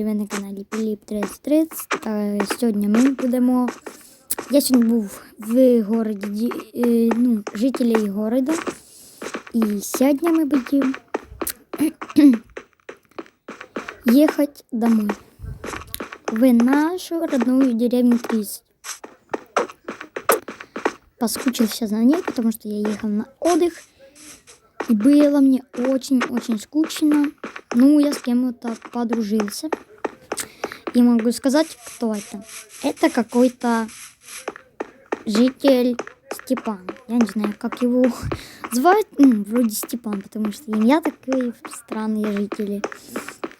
Ви на каналі Піліп 3030. Та сьогодні ми будемо. Я сьогодні був в городі, Ді- е, ну, жителі города. І сьогодні ми будемо ехать домой. В нашу родную деревню 30. Поскучился за ней, потому что я ехал на отдых. И было мне очень-очень скучно. Ну, я с кем-то подружился. И могу сказать, кто это. Это какой-то житель Степан. Я не знаю, как его звать. Ну, вроде Степан, потому что имя такие странные жители.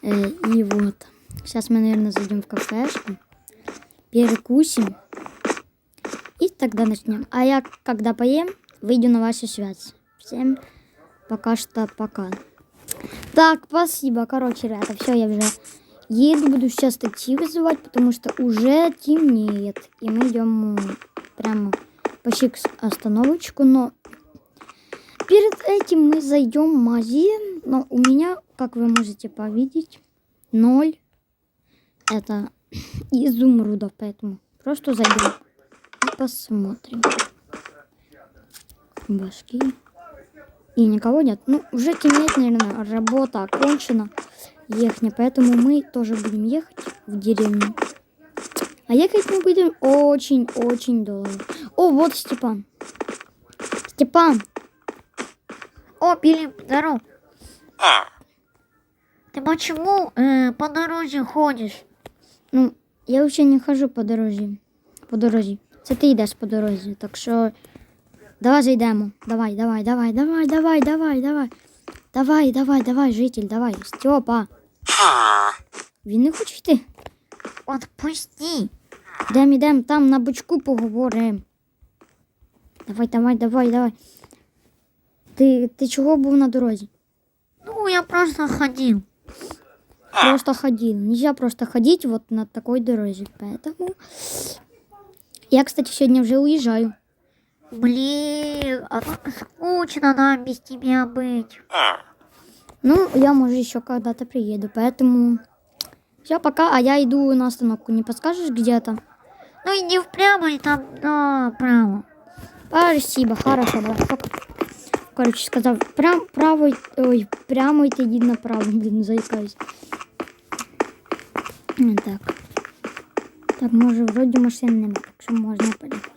Э, и вот. Сейчас мы, наверное, зайдем в кафешку. Перекусим. И тогда начнем. А я, когда поем, выйду на вашу связь. Всем пока что пока. Так, спасибо. Короче, ребята, все, я уже еду, буду сейчас такси вызывать, потому что уже темнеет. И мы идем прямо почти к остановочку, но перед этим мы зайдем в магазин. Но у меня, как вы можете повидеть, ноль. Это изумрудов, поэтому просто зайдем и посмотрим. Башки. И никого нет. Ну, уже темнеет, наверное, работа окончена Ехня, поэтому мы тоже будем ехать в деревню. А ехать мы будем очень-очень долго. О, вот Степан. Степан, О, Пилип, здоров. Ты почему э, по дороге ходишь? ну, я вообще не хожу по дорозі. По дорозі. Це ти йдеш по дорозі. Так що давай зайдемо. Давай, давай, давай, давай, давай, давай, давай. Давай, давай, давай, житель, давай. Степа. Він не хоче йти. Отпусти. Йдем, ідем, там на бочку поговоримо. Давай, давай, давай, давай. Ти, ти чого був на дорозі? Ну, я просто ходил. Просто ходил. Нельзя просто ходить вот на такой дороге. Поэтому я, кстати, сегодня уже уезжаю. Блин, а так скучно нам без тебя быть. Ну, я, может, еще когда-то приеду. Поэтому все, пока. А я иду на остановку. Не подскажешь где-то? Ну, иди впрямо и там направо. Спасибо, хорошо, давай, пока. Короче, сказал, прям правой, ой, прямо йти йди направо, блін, заїкаюсь. М, Так. Так, може, вроді машин нема, так що можна поїхати.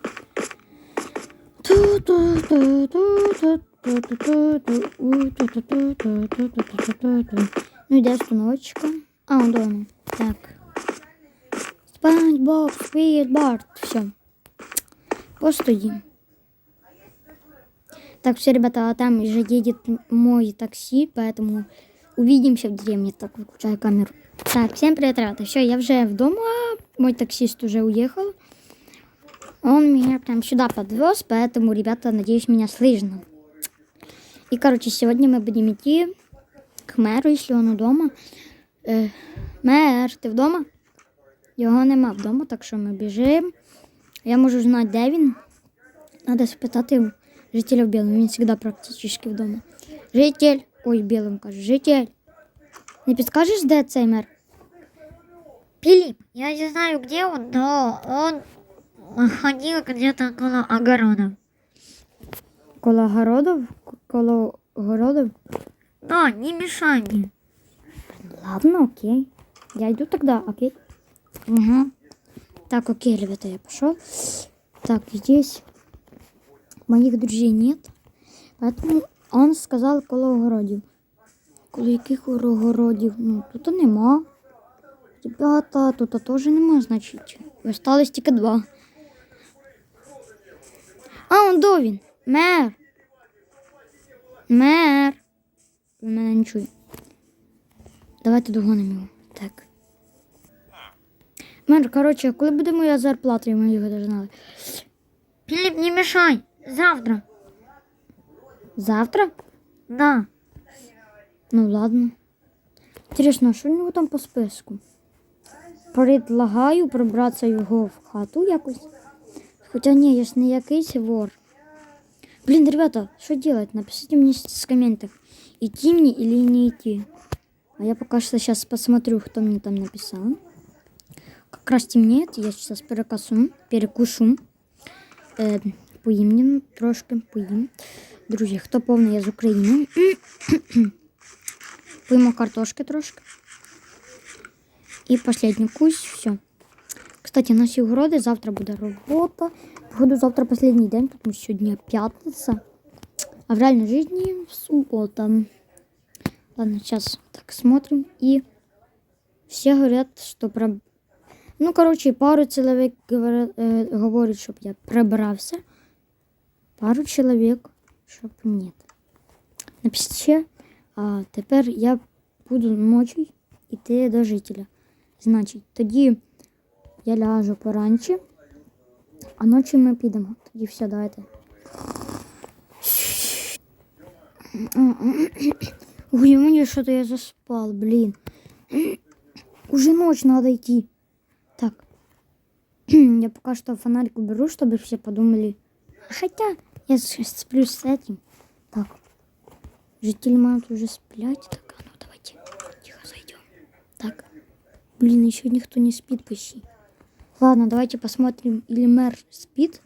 Ну, йде остановочка. А, он дома. Так. Спанч Боб, Сквid, Барт. Все. Постоим. Так, все, ребята, а там уже едет мой такси, поэтому увидимся в деревне. Так, выключаю камеру. Так, всем привет, ребята. Все, я уже в дома. Мой таксист уже уехал. Он меня прям сюда подвез, поэтому, ребята, надеюсь, меня слышно. И, короче, сегодня мы будем идти к мэру, если он дома. Е, мер, ти вдома? Його нема вдома, так що ми біжимо. Я можу знати, де він. Надо спитати у жителя в білому. Він завжди практично вдома. Житель. Ой, білим каже, житель. Не підскажеш, де цей мер? Пилип, я не знаю, где он, но он ходил где-то около огорода. Коло городов? Коло городов? Да, не мешай мне. Ладно, окей. Я иду тогда, окей. Угу. Так, окей, ребята, я пошел. Так, здесь моих друзей нет. Поэтому он сказал коло огородів. Коло яких огородів? Ну, тут нема. Ребята, тут теж нема, значить. Осталось тільки два. А, он до він. Мер. Мер. Він мене не чує. Давайте догонимо його. Так. Мер, коротше, коли буде моя зарплата, і ми його дожнали. Пилип, не мешай. Завтра. Завтра? Да. Ну ладно. Інтересно, що у нього там по списку? Предлагаю прибратися його в хату якось. Хоча ні, я ж не якийсь вор. Блін, ребята, що делать? Напишіть мені в коментах, идти мне или не идти. А я пока что сейчас посмотрю, кто мне там написал. Как раз темнеет, я сейчас перекосу, перекушу. Е, поїм нім трошки, поїм. Друзі, хто повний, я з України. Поїмо картошки трошки. І последню кусь, все. Кстати, наші городи завтра буде робота. Походу, завтра последний день, тому що сьогодні п'ятниця. А в реальной жизни суббота. Ладно, сейчас так смотрим. И все говорят, что про... Ну, короче, пару человек говорят, э, говорят, щоб я прибрався. Пару чоловік, щоб ні. Напишіть, а тепер я буду ночі йти до жителя. Значить, тоді я ляжу поранче, а ночі ми підемо. Тоді все, давайте. Ой, мне что-то я заспал, блин. Уже ночь надо идти. Так. Я пока что фонарик уберу, чтобы все подумали. Хотя я с- сплю с этим. Так. Жители могут уже сплять. Так, а ну давайте тихо зайдем. Так. Блин, еще никто не спит почти. Ладно, давайте посмотрим, или мэр спит.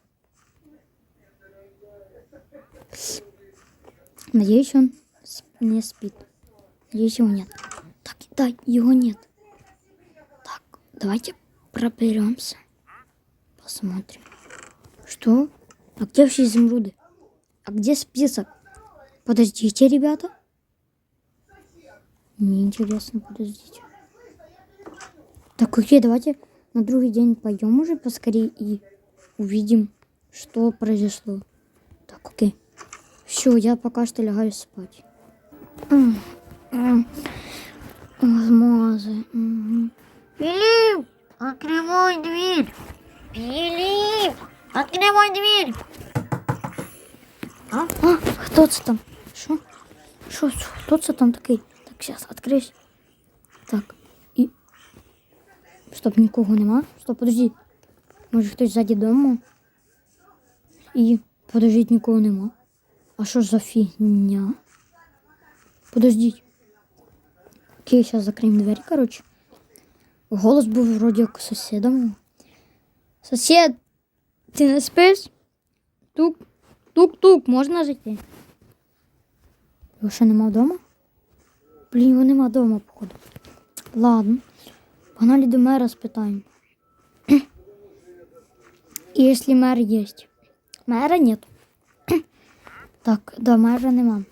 Надеюсь, он не спит. Надеюсь, его нет. Так, да, его нет. Так, давайте проберемся. Посмотрим. Что? А где все изумруды? А где список? Подождите, ребята. Мне интересно, подождите. Так, окей, давайте на другой день пойдем уже поскорее и увидим, что произошло. Так, окей. Все, я пока что лягаю спать. Мгм. Филипп, открывай дверь. Филипп, открывай дверь. А, хто це там? Що? Що, що? хто це там такий? Так, зараз відкрись. Так. Стоп, нікого нема. Стоп, подожди. Може хтось ззаді дому? І. Подождіть, нікого нема. А що за фігня? Подождіть. Окей, зараз закриємо двері, коротше. Голос був вроді як сусіда. мого. Сусід, ти не спиш? Тук. Тук-тук, можна зайти? Його ще нема вдома? Блін, його нема вдома, походу. Ладно. Погнали до мера спитаємо. І якщо мер є. Мера нет. Так, да, мера нема.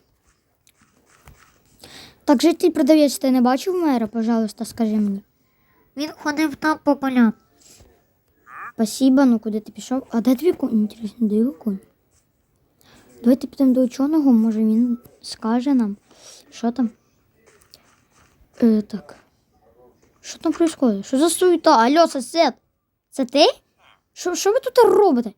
Так, житель продавець, ти не бачив мера, пожалуйста, скажи мені. Він ходив там по полям. Спасибо, ну куди ти пішов? А де твій конь? Інтересно, де його конь? Давайте підемо до ученого, може він скаже нам, що там. Е, так. Що там відбувається? Що за суєта? Алло, сосед! Це ти? Що, що ви тут робите?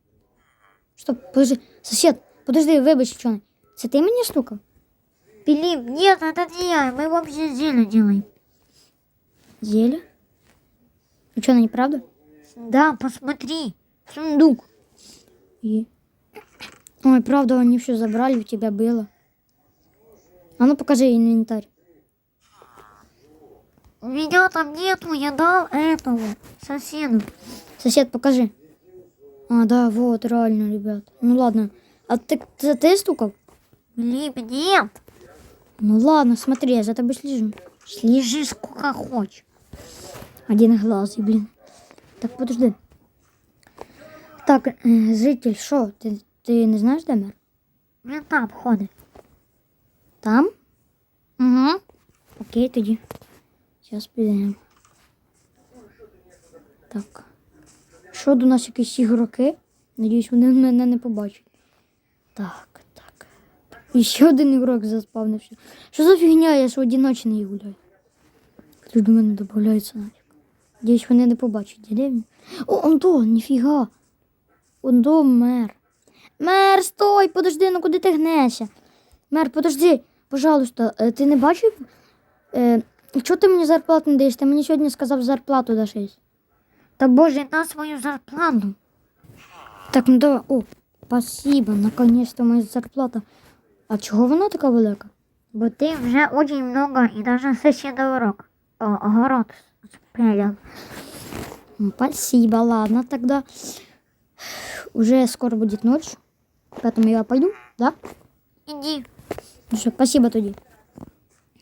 Стоп, подожди, сосед, подожди, вибач, учений. Це ти мені стукав? Филипп, нет, это не я. Мы вообще зелье делаем. Зелье? Ученый, неправда? Да, посмотри. Сундук. И... Ой, правда, они все забрали, у тебя было. А ну покажи инвентарь. У меня там нету, я дал этому соседу. Сосед, покажи. А, да, вот, реально, ребят. Ну ладно. А ты, ты, ты стукал? Филипп, нет. Ну ладно, смотри, я за тобой слежу. Слежи сколько хочешь. Один глаз, блин. Так, подожди. Так, э, житель, що? Ти, ти не знаєш, де мер? Він там ходить. Там? Угу. Окей, тоді. Зараз підемо. Так. Що до нас якісь ігроки? Надіюсь, вони мене не побачать. Так, так. І ще один ігрок заспавнився. Що за фігня? Я ж одиночний гуляю. Хтось до мене додається нафіг. Надіюсь, вони не побачать. Де він? О, Ондо, ніфіга. Ондо мер. Мер, стой, подожди, ну куди ти гнешся? Мер, подожди, пожалуйста, е, ти не бачив? Е, чого ти мені зарплату не даєш? Ти мені сьогодні сказав зарплату даш. Та боже, на свою зарплату. Так, ну давай. О, спасибо, наконец-то моя зарплата. А чого вона така велика? Бо ты уже очень много и даже соседа урок. О, огород спилил. М, Спасибо, ладно тогда. Уже скоро будет ночь, поэтому я пойду, да? Иди. Ну что, спасибо тоді.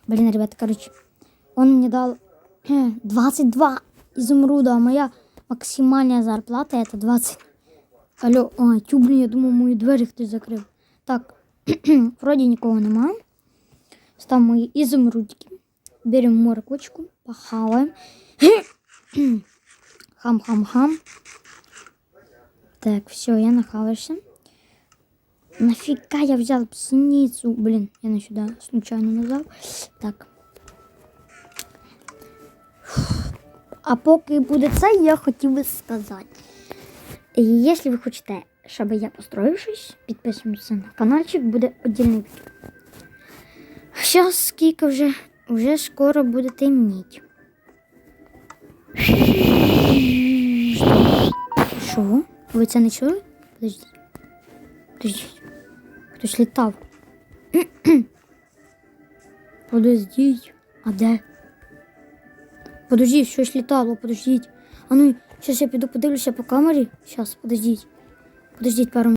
Блин, ребята, короче, он мне дал э, 22 изумруда, а моя максимальная зарплата это 20. Алло, а, тю, блин, я думав, мої двері хтось закрив. Так, вроді нікого немає. Став мої ізумрудики. Беремо морквочку, похаваємо. Хам-хам-хам. Так, все, я нахавався. Нафіга я взял пшеницу? Блін, я не сюди случайно назвав. Так. А поки буде це, я хотів би сказати. Якщо ви хочете, щоб я построїв щось, підписуємося на каналчик, буде віддільний відео. Зараз скільки вже, вже скоро буде темніть. Що? Ви це не чули? Подождіть. Подождіть. Хтось літав. Подождіть. А де? Подождіть, щось літало, подождіть. А ну, зараз я піду подивлюся по камері. Зараз, подождіть. Подождіть пару